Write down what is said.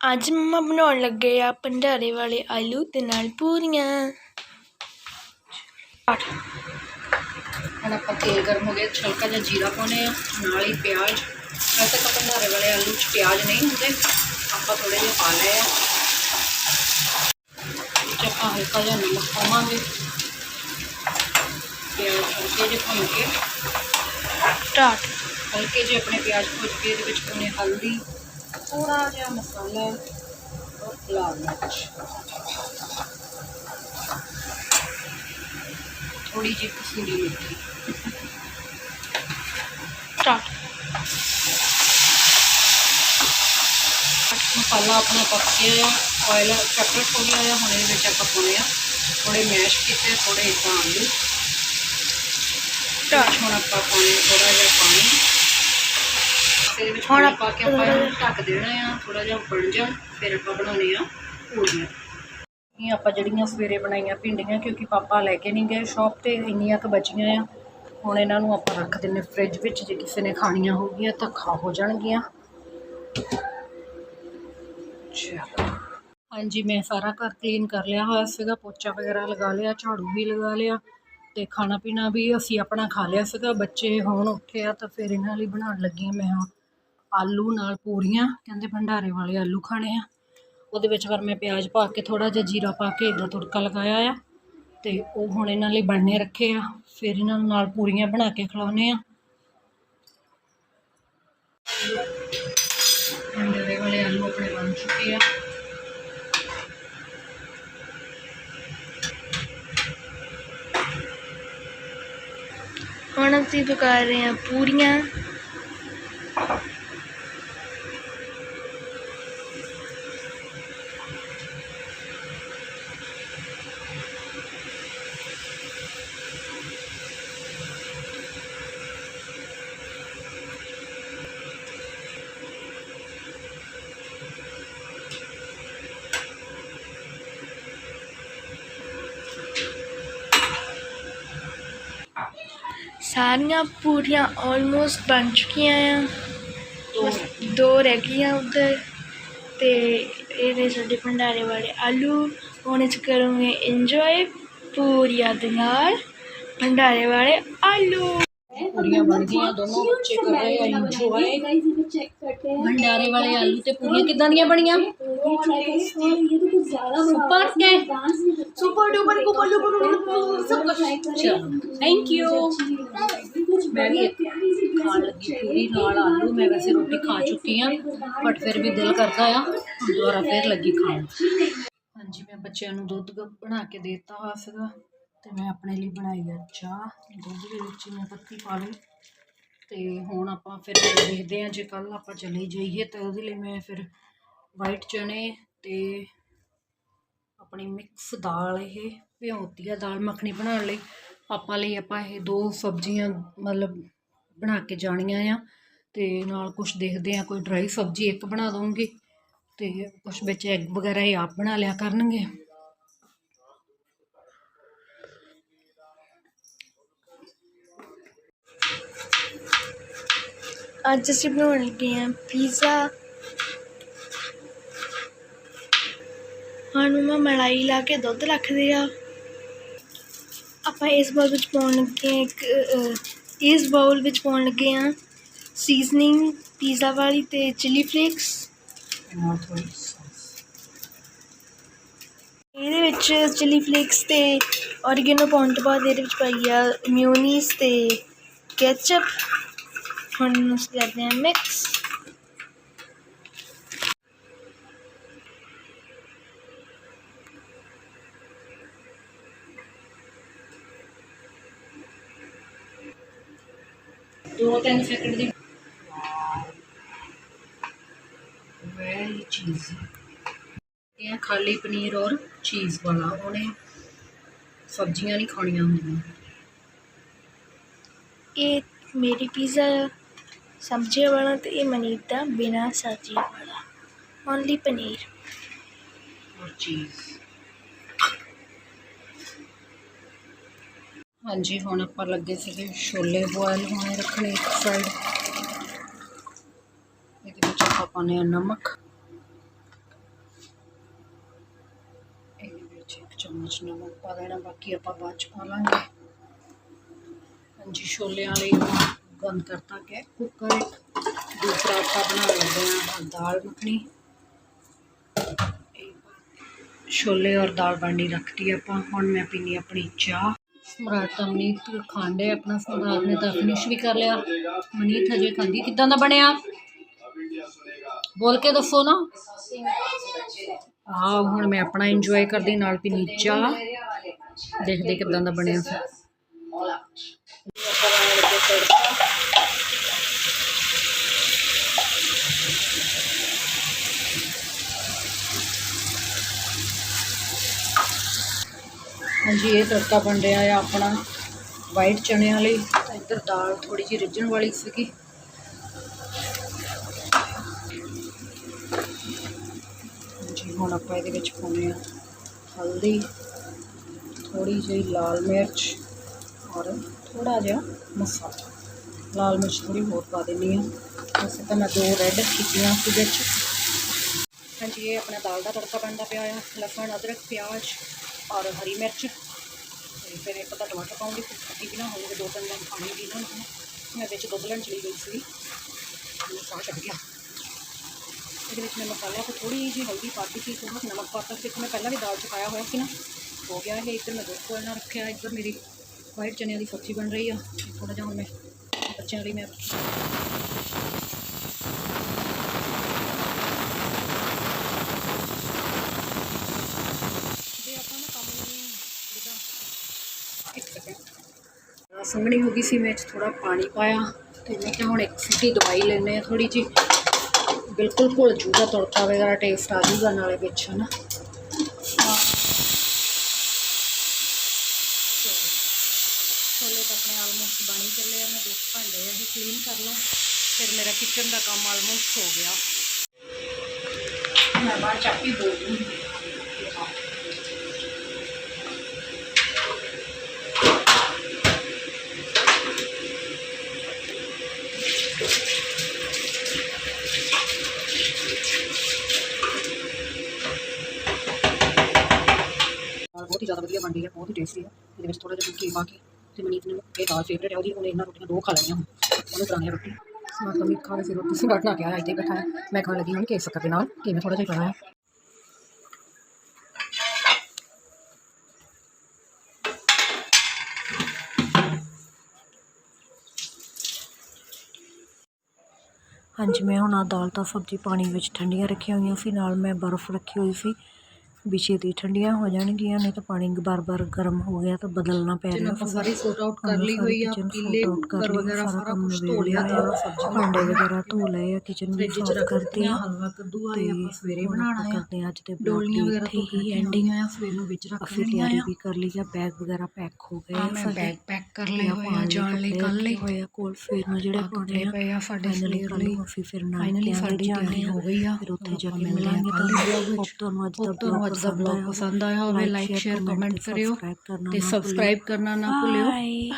ਅੱਜ ਮੰਮਾ ਬਣਾਉਣ ਲੱਗੇ ਆ ਭੰਡਾਰੇ ਵਾਲੇ ਆਲੂ ਤੇ ਨਾਲ ਪੂਰੀਆਂ। ਹੁਣ ਆਪਾਂ ਤੇਲ ਗਰਮ ਹੋ ਗਿਆ ਛਲਕਾ ਜਿਹਾ ਜੀਰਾ ਪਾਉਣੇ ਆ, ਨਾਲ ਹੀ ਪਿਆਜ਼। ਵੈਸੇ ਤਾਂ ਭੰਡਾਰੇ ਵਾਲੇ ਆਲੂ 'ਚ ਪਿਆਜ਼ ਨਹੀਂ ਹੁੰਦੇ, ਆਪਾਂ ਥੋੜੇ ਜਿਹੇ ਪਾ ਲਏ ਆ। ਆਪਾਂ ਹਲਕਾ ਜਿਹਾ ਨਮਕ ਪਾਵਾਂਗੇ। ਪਿਆਜ਼ ਹਲਕੇ ਜਿਹੇ ਭੁੰਨ ਕੇ। ਸਟਾਰਟ ਹਲਕੇ ਜਿਹੇ ਆਪਣੇ ਪਿਆਜ਼ ਭੁੱਜ ਕੇ ਇਹਦੇ ਵਿੱਚ ਪਾਉਣੇ ਹਲਦੀ ਥੋੜਾ ਜਿਹਾ ਮਸਾਲਾ ਔਰ ਲਾਲ ਮਿਰਚ। ਥੋੜੀ ਜਿਹੀ ਕਸੂਰੀ ਮੇਥੀ। ਸਟਾਰਟ ਮਸਾਲਾ ਆਪਣਾ ਪੱਕ ਗਿਆ ਆ ਆਇਲ ਸੈਪਰੇਟ ਹੋ ਗਿਆ ਆ, ਹੁਣ ਇਹਦੇ ਵਿੱਚ ਆਪਾਂ ਪਾਉਣੇ ਆ ਥੋੜੇ ਮੈਸ਼ ਕੀਤੇ ਥੋੜੇ ਇਦਾਂ ਆਲੂ। ਸਟਾਰਟ ਹੁਣ ਆਪਾਂ ਪਾਉਣੇ ਥੋੜਾ ਜਿਹਾ ਪਾਣੀ। ਇਹਦੇ ਵਿੱਚ ਹੁਣ ਪਾਣੀ ਆਪਾਂ ਪਾ ਕੇ ਆਪਾਂ ਇਹਨੂੰ ਢੱਕ ਦੇਣਾ ਆ ਥੋੜਾ ਜਿਹਾ ਬਣ ਜਾਣ ਫਿਰ ਆਪਾਂ ਬਣਾਉਣੇ ਆ ਪੂਰੀਆਂ ਇਹ ਆਪਾਂ ਜਿਹੜੀਆਂ ਸਵੇਰੇ ਬਣਾਈਆਂ ਭਿੰਡੀਆਂ ਕਿਉਂਕਿ ਪਾਪਾ ਲੈ ਕੇ ਨਹੀਂ ਗਏ ਸ਼ਾਪ ਤੇ ਇੰਨੀਆਂ ਕੁ ਬਚੀਆਂ ਆ। ਹੁਣ ਇਹਨਾਂ ਨੂੰ ਆਪਾਂ ਰੱਖ ਦਿੰਨੇ ਫ੍ਰਿਜ ਵਿੱਚ ਜੇ ਕਿਸੇ ਨੇ ਖਾਣੀਆਂ ਹੋਗੀਆਂ ਤਾਂ ਖਾ ਹੋ ਜਾਣਗੀਆਂ। ਚਲੋ ਹਾਂਜੀ ਮੈਂ ਸਾਰਾ ਘਰ ਕਲੀਨ ਕਰ ਲਿਆ ਹੋਇਆ ਸੀਗਾ ਪੋਚਾ ਵਗੈਰਾ ਲਗਾ ਲਿਆ ਝਾੜੂ ਵੀ ਲਗਾ ਲਿਆ। ਤੇ ਖਾਣਾ ਪੀਣਾ ਵੀ ਅਸੀਂ ਆਪਣਾ ਖਾ ਲਿਆ ਸੀਗਾ। ਬੱਚੇ ਹੁਣ ਉੱਠੇ ਆ ਤਾਂ ਫਿਰ ਇਹਨਾਂ ਲਈ ਬਣਾਉਣ ਲੱਗੀ ਹਾਂ ਮੈਂ ਹੁਣ ਆਲੂ ਨਾਲ ਪੂਰੀਆਂ, ਕਹਿੰਦੇ ਭੰਡਾਰੇ ਵਾਲੇ ਆਲੂ ਖਾਣੇ ਆ। ਉਹਦੇ ਵਿੱਚ ਫਿਰ ਮੈਂ ਪਿਆਜ਼ ਪਾ ਕੇ ਥੋੜਾ ਜਿਹਾ ਜੀਰਾ ਪਾ ਕੇ ਇਦਾਂ ਤੁੜਕਾ ਲਗਾਇਆ ਆ ਤੇ ਉਹ ਹੁਣ ਇਹਨਾਂ ਲਈ ਬਣਨੇ ਰੱਖੇ ਆ। ਫਿਰ ਇਹਨਾਂ ਨੂੰ ਨਾਲ ਪੂਰੀਆਂ ਬਣਾ ਕੇ ਖਿਲਾਉਣੇ ਆ। ਭੰਡਾਰੇ ਵਾਲੇ ਆਲੂ ਆਪਣੇ ਬਣ ਚੁੱਕੇ ਆ ਹੁਣ ਅਸੀਂ ਪਕਾ ਰਹੇ ਹਾਂ ਪੂਰੀਆਂ ਸਾਰੀਆਂ ਪੂਰੀਆਂ ਆਲਮੋਸਟ ਬਣ ਚੁੱਕੀਆਂ ਆ। ਬਸ ਦੋ ਰਹਿ ਗਈਆਂ ਉੱਧਰ ਤੇ ਇਹ ਨੇ ਸਾਡੇ ਭੰਡਾਰੇ ਵਾਲੇ ਆਲੂ। ਹੁਣ ਇਸ ਕਰੂੰਗੇ ਇੰਜੋਏ ਪੂਰੀਆਂ ਦੇ ਨਾਲ ਭੰਡਾਰੇ ਵਾਲੇ ਆਲੂ। ਪੂਰੀਆਂ ਬਣ ਗਈਆਂ ਦੋਨੋਂ ਬੱਚੇ ਕਰ ਰਹੇ ਆ ਇੰਜੋਏ ਭੰਡਾਰੇ ਵਾਲੇ ਆਲੂ ਤੇ ਪੂਰੀਆਂ ਕਿਦਾਂ ਦੀਆਂ ਬਣੀਆਂ? ਸੁਪਰ ਕੇ ਸੁਪਰ ਡੂਪਰ ਕੁਪਰ ਡੂਪਰ ਸਭ ਕੁਝ ਚਲੋ ਥੈਂਕ ਯੂ ਮੈਂ ਵੀ ਖਾਣ ਲੱਗੀ ਪੂਰੀ ਨਾਲ ਆਲੂ ਮੈਂ ਵੈਸੇ ਰੋਟੀ ਖਾ ਚੁੱਕੀ ਆ ਬਟ ਫਿਰ ਵੀ ਦਿਲ ਕਰਦਾ ਆ। ਦੁਬਾਰਾ ਫਿਰ ਲੱਗੀ ਖਾਣ। ਹਾਂਜੀ ਮੈਂ ਬੱਚਿਆਂ ਨੂੰ ਦੁੱਧ ਬਣਾ ਕੇ ਦੇ ਦਿੱਤਾ ਹੋਇਆ ਸੀਗਾ ਤੇ ਮੈਂ ਆਪਣੇ ਲਈ ਬਣਾਈ ਆ ਚਾਹ, ਦੁੱਧ ਦੇ ਵਿੱਚ ਮੈਂ ਪੱਤੀ ਪਾ ਲਈ। ਤੇ ਹੁਣ ਆਪਾਂ ਫਿਰ ਦੇਖਦੇ ਹਾਂ ਜੇ ਕੱਲ ਆਪਾਂ ਚਲੇ ਜਾਈਏ ਤਾਂ ਉਹਦੇ ਲਈ ਮੈਂ ਫਿਰ ਵਾਈਟ ਚਨੇ ਤੇ ਆਪਣੀ ਮਿਕਸ ਦਾਲ ਇਹ ਭਿਉਂਤੀ ਆ, ਦਾਲ ਮੱਖਣੀ ਬਣਾਉਣ ਲਈ। ਆਪਾਂ ਲਈ ਆਪਾਂ ਇਹ ਦੋ ਸਬਜ਼ੀਆਂ ਮਤਲਬ ਬਣਾ ਕੇ ਜਾਣੀਆਂ ਆ। ਤੇ ਨਾਲ ਕੁਝ ਦੇਖਦੇ ਆ ਕੋਈ ਡਰਾਈ ਸਬਜ਼ੀ ਇੱਕ ਬਣਾ ਦਵਾਂਗੀ ਤੇ ਕੁਝ ਵਿੱਚ ਐਗ ਵਗੈਰਾ ਇਹ ਆਪ ਬਣਾ ਲਿਆ ਕਰਨਗੇ। ਅੱਜ ਅਸੀਂ ਬਣਾਉਣ ਲੱਗੇ ਹਾਂ ਪੀਜ਼ਾ ਹੁਣ ਮੈਂ ਮਲਾਈ ਲਾ ਕੇ ਦੁੱਧ ਰੱਖਦੇ ਆ। ਆਪਾਂ ਇਸ ਬਾਉਲ ਵਿੱਚ ਪਾਉਣ ਲੱਗੇ ਹਾਂ ਇੱਕ ਇਸ ਬਾਉਲ ਵਿੱਚ ਪਾਉਣ ਲੱਗੇ ਹਾਂ ਸੀਜ਼ਨਿੰਗ ਪੀਜ਼ਾ ਵਾਲੀ ਤੇ ਚਿਲੀ ਫਲੇਕਸ ਇਹਦੇ ਵਿੱਚ ਚਿਲੀ ਫਲੇਕਸ ਤੇ ਔਰੀਗੈਨੋ ਪਾਉਣ ਤੋਂ ਬਾਅਦ ਇਹਦੇ ਵਿੱਚ ਪਾਈ ਆ ਮਿਊਨੀਸ ਤੇ ਕੈਚਅਪ ਅਸੀਂ ਕਰਦੇ ਹਾਂ ਮਿਕਸ ਦੋ ਤਿੰਨ ਸੈਕਿੰਡ ਦੀ ਵੈਰੀ ਚੀਜ਼ ਇਹ ਆ ਖਾਲੀ ਪਨੀਰ ਔਰ ਚੀਜ਼ ਵਾਲਾ। ਉਹਨੇ ਸਬਜ਼ੀਆਂ ਨਹੀਂ ਖਾਣੀਆਂ ਹੁੰਦੀਆਂ। ਇਹ ਮੇਰੀ ਪੀਜ਼ਾ ਆ। ਸਬਜ਼ੀਆਂ ਵਾਲਾ ਤੇ ਇਹ ਮਨੀਤ ਦਾ ਬਿਨਾ ਸਬਜ਼ੀ ਵਾਲਾ ਓਨਲੀ ਪਨੀਰ ਔਰ ਚੀਜ਼ ਹਾਂਜੀ ਹੁਣ ਆਪਾਂ ਲੱਗੇ ਸੀਗੇ ਛੋਲੇ ਬੋਇਲ ਹੋਣੇ ਰੱਖਣੇ ਇੱਕ ਸਾਈਡ ਇਹਦੇ ਵਿੱਚ ਆਪਾਂ ਪਾਉਂਦੇ ਹਾਂ ਨਮਕ। ਇਹਦੇ ਵਿੱਚ ਇੱਕ ਚਮਚ ਨਮਕ ਪਾ ਦੇਣਾ ਬਾਕੀ ਆਪਾਂ ਬਾਅਦ ਚ ਪਾ ਲਾਂਗੇ। ਹਾਂਜੀ ਛੋਲਿਆਂ ਲਈ ਆਪਾਂ ਬੰਦ ਕਰਤਾ ਗਿਆ ਕੁੱਕਰ ਇੱਕ ਦੂਸਰਾ ਆਪਾਂ ਬਣਾ ਲੈਂਦੇ ਹਾਂ ਦਾਲ ਮੱਖਣੀ। ਛੋਲੇ ਔਰ ਦਾਲ ਬਾਂਡੀ ਰੱਖਤੀ ਆਪਾਂ। ਹੁਣ ਮੈਂ ਪੀਣੀ ਆਪਣੀ ਚਾਹ। ਸਮਰਾਟ ਅਮਨੀਤ ਖਾਂਡੇ ਆਪਣਾ, ਸਮਰਾਟ ਨੇ ਤਾਂ ਫਿਨਿਸ਼ ਵੀ ਕਰ ਲਿਆ। ਮਨੀਤ ਹਜੇ ਖਾਂਦੀ, ਕਿੱਦਾਂ ਦਾ ਬਣਿਆ? ਬੋਲ ਕੇ ਦੱਸੋ ਨਾ। ਆਹ, ਹੁਣ ਮੈਂ ਆਪਣਾ ਇੰਜੋਏ ਕਰਦੀ, ਨਾਲ ਪੀਣੀ ਚਾਹ। ਦੇਖਦੇ ਕਿੱਦਾਂ ਦਾ ਬਣਿਆ ਹਾਂਜੀ, ਇਹ ਤੜਕਾ ਬਣ ਰਿਹਾ ਆ ਆਪਣਾ ਵਾਈਟ ਚਣਿਆਂ ਲਈ। ਤਾਂ ਇੱਧਰ ਦਾਲ ਥੋੜੀ ਜਿਹੀ ਰਿੱਝਣ ਵਾਲੀ ਸੀਗੀ। ਹਾਂਜੀ, ਹੁਣ ਆਪਾਂ ਇਹਦੇ ਵਿੱਚ ਪਾਉਂਦੇ ਆ ਹਲਦੀ ਥੋੜੀ ਜਿਹੀ ਲਾਲ ਮਿਰਚ ਔਰ ਥੋੜਾ ਜਿਹਾ ਮਸਾਲਾ। ਲਾਲ ਮਿਰਚ ਥੋੜੀ ਹੋਰ ਪਾ ਦਿੰਨੀ ਆ ਵੈਸੇ ਤਾਂ ਮੈਂ ਦੋ ਰੈੱਡ ਕੀਤੀਆਂ ਸੀ ਵਿੱਚ। ਹਾਂਜੀ, ਇਹ ਆਪਣਾ ਦਾਲ ਦਾ ਤੜਕਾ ਬਣਦਾ ਪਿਆ ਆ। ਲਸਣ, ਅਦਰਕ, ਪਿਆਜ਼ ਔਰ ਹਰੀ ਮਿਰਚ। ਤੇ ਫਿਰ ਇੱਕ ਤਾਂ ਟਮਾਟਰ ਪਾਉਂਗੀ, ਫਿਰ ਖੱਟੀ ਵੀ ਨਾ ਹੋਵੇ ਦੋ ਤਿੰਨ ਦਿਨ ਪਾਣੀ ਵੀ ਨਾ ਹੋਵੇ। ਮੈਂ ਵਿੱਚ ਦੁੱਧ ਲੈਣ ਚਲੀ ਗਈ ਸੀ ਮੈਨੂੰ ਸਾਹ ਛੱਡ ਗਿਆ। ਇਹਦੇ ਵਿੱਚ ਮੈਂ ਮਸਾਲਾ ਤੋਂ ਥੋੜੀ ਜਿਹੀ ਹਲਦੀ ਪਾ ਦਿੱਤੀ ਸੀ ਥੋੜਾ ਨਮਕ ਪਾਤਾ ਸੀ। ਇੱਕ ਮੈਂ ਪਹਿਲਾਂ ਵੀ ਦਾਲ ਚ ਪਾਇਆ ਹੋਇਆ ਸੀ ਨਾ। ਹੋ ਗਿਆ ਇਹ, ਇੱਧਰ ਮੈਂ ਦੁੱਧ ਕੋਲਣਾ ਰੱਖਿਆ, ਇੱਧਰ ਮੇਰੀ ਵਾਈਟ ਚਨਿਆਂ ਦੀ ਸਬਜ਼ੀ ਬਣ ਰਹੀ ਆ। ਥੋੜਾ ਜਿਹਾ ਹੁਣ ਮੈਂ ਬੱਚਿਆਂ ਲਈ ਮੈਂ ਜੇ ਆਪਾਂ ਨਾ ਕੰਮ ਨੂੰ ਜਿੱਦਾਂ ਇੱਕ ਸੈਕਿੰਡ ਸੰਘਣੀ ਹੋ ਗਈ ਸੀ ਮੈਂ ਇਹ 'ਚ ਥੋੜਾ ਪਾਣੀ ਪਾਇਆ ਤੇ ਮੈਂ ਕਿਹਾ ਹੁਣ ਇੱਕ ਸੀਟੀ ਦਵਾਈ ਲੈਣੇ ਆ ਥੋੜੀ ਜੀ ਬਿਲਕੁਲ ਘੁਲ ਜੂਗਾ ਤੜਕਾ ਵਗੈਰਾ ਟੇਸਟ ਆ ਜੂਗਾ ਨਾਲੇ ਵਿੱਚ ਹਨਾ। ਛੋਲੇ ਤਾਂ ਆਪਣੇ ਆਲਮੋਸਟ ਬਣ ਹੀ ਚੱਲੇ ਆ ਮੈਂ ਦੋ ਭਾਂਡੇ ਆ ਇਹ ਕਲੀਨ ਕਰ ਲਾਂ। ਫਿਰ ਮੇਰਾ ਕਿਚਨ ਦਾ ਕੰਮ ਆਲਮੋਸਟ ਹੋ ਗਿਆ। ਮੈਂ ਬਾਹਰ ਚਾਪੀ ਬੋਲ ਦੂੰਗੀ ਜ਼ਿਆਦਾ ਵਧੀਆ ਬਣ ਹੈ, ਬਹੁਤ ਹੀ ਟੇਸਟੀ ਹੈ। ਇਹਦੇ ਵਿੱਚ ਥੋੜਾ ਜਿਹਾ ਘੀ ਪਾ ਕੇ ਤੇ ਮਨੀਤ ਨੂੰ ਇਹ ਦਾਲ ਫੇਵਰੇਟ ਹੈ, ਉਹਦੀ। ਉਹਨੇ ਇਹਨਾਂ ਰੋਟੀਆਂ ਦੋ ਖਾ ਲਈਆਂ ਹੁਣ। ਉਹਨੂੰ ਕਰਾਉਣੀ ਰੋਟੀ। ਸਮਾਰ ਤੋਂ ਖਾ ਕੇ ਫਿਰ ਰੋਟੀ ਸੀ ਬਣਾ ਕੇ ਆਇਆ ਇੱਥੇ ਬੈਠਾ ਹੈ। ਮੈਂ ਖਾਣ ਲੱਗੀ ਹੁਣ ਕੇਕ ਸ਼ੱਕਰ ਦੇ ਨਾਲ ਕਿਵੇਂ ਥੋੜਾ ਜਿਹਾ ਖਾਣਾ ਹੈ। ਹਾਂਜੀ, ਮੈਂ ਹੁਣ ਆ ਦਾਲ ਤਾਂ ਸਬਜ਼ੀ ਪਾਣੀ ਵਿੱਚ ਠੰਡੀਆਂ ਰੱਖੀਆਂ ਹੋਈਆਂ ਸੀ, ਨਾਲ ਮੈਂ ਬਰਫ਼ ਰੱਖੀ ਹੋਈ ਸੀ। ਵੀ ਛੇਤੀ ਠੰਡੀਆਂ ਹੋ ਜਾਣਗੀਆਂ ਨਹੀਂ ਤਾਂ ਪਾਣੀ ਬਾਰ-ਬਾਰ ਗਰਮ ਹੋ ਗਿਆ ਤਾਂ ਬਦਲਣਾ ਪੈ ਰਿਹਾ ਆਪਾਂ ਸਾਰੀ ਸੋਟ ਆਊਟ ਕਰ ਲਈ ਹੋਈ ਆ ਪੀਲੇ ਕੁੱਕਰ ਲਈ, ਵਗੈਰਾ ਸਾਰਾ ਕੁਝ ਧੋ ਲਿਆ ਤੇ ਲਿਆ, ਸਬਜ਼ੀ ਭਾਂਡੇ ਵਗੈਰਾ ਧੋ ਲਏ ਆ ਕਿਚਨ ਵੀ ਸਾਫ਼ ਕਰਤੀ ਆ ਆ ਹਲਵਾ ਕੱਦੂ ਆ ਤੇ ਇਹ ਆਪਾਂ ਸਵੇਰੇ ਬਣਾਉਣਾ ਆ। ਕਰਦੇ ਹਾਂ ਅੱਜ ਦੇ ਡੋਲੀਆਂ ਵਗੈਰਾ ਤੋਂ ਹੀ ਐਂਡਿੰਗ ਆ ਸਵੇਰ ਨੂੰ ਵਿੱਚ ਰੱਖ ਲੈਣੀਆਂ ਤਿਆਰੀ ਆ। ਵੀ ਕਰ ਲਈ ਆ ਬੈਗ ਵਗੈਰਾ ਪੈਕ ਹੋ ਗਏ ਆ ਆ ਮੈਂ ਬੈਗ ਪੈਕ ਕਰ ਲਏ ਤੇ ਹੋਏ ਆ ਜਾਣ ਲਈ ਕੱਲ ਲਈ ਰੱਖੇ ਹੋਏ ਆ ਕੋਲ ਫੇਰ ਨੂੰ ਜਿਹੜੇ ਪਾਉਣੇ ਆ ਪਏ ਆ ਸਾਡੇ ਫਾਈਨਲੀ ਸਵੇਰ ਲਈ। ਨੂੰ ਅਸੀਂ ਫਿਰ ਫਾਈਨਲੀ ਨਾਨਕਿਆਂ ਸਾਡੀ ਤਿਆਰੀ ਹੋ ਗਈ ਆ। ਫਿਰ ਉੱਥੇ ਜਾ ਕੇ ਆ ਮਿਲਾਂਗੇ vlog ਤੁਹਾਨੂੰ ਅੱਜ ਦਾ ਅੱਜ ਦਾ ਬਲੌਗ ਪਸੰਦ ਆਇਆ ਹੋਵੇ ਲਾਈਕ ਸ਼ੇਅਰ ਕਮੈਂਟ ਕਰਿਓ ਤੇ ਸਬਸਕ੍ਰਾਈਬ ਕਰਨਾ ਨਾ ਭੁੱਲਿਓ। ਬਾਏ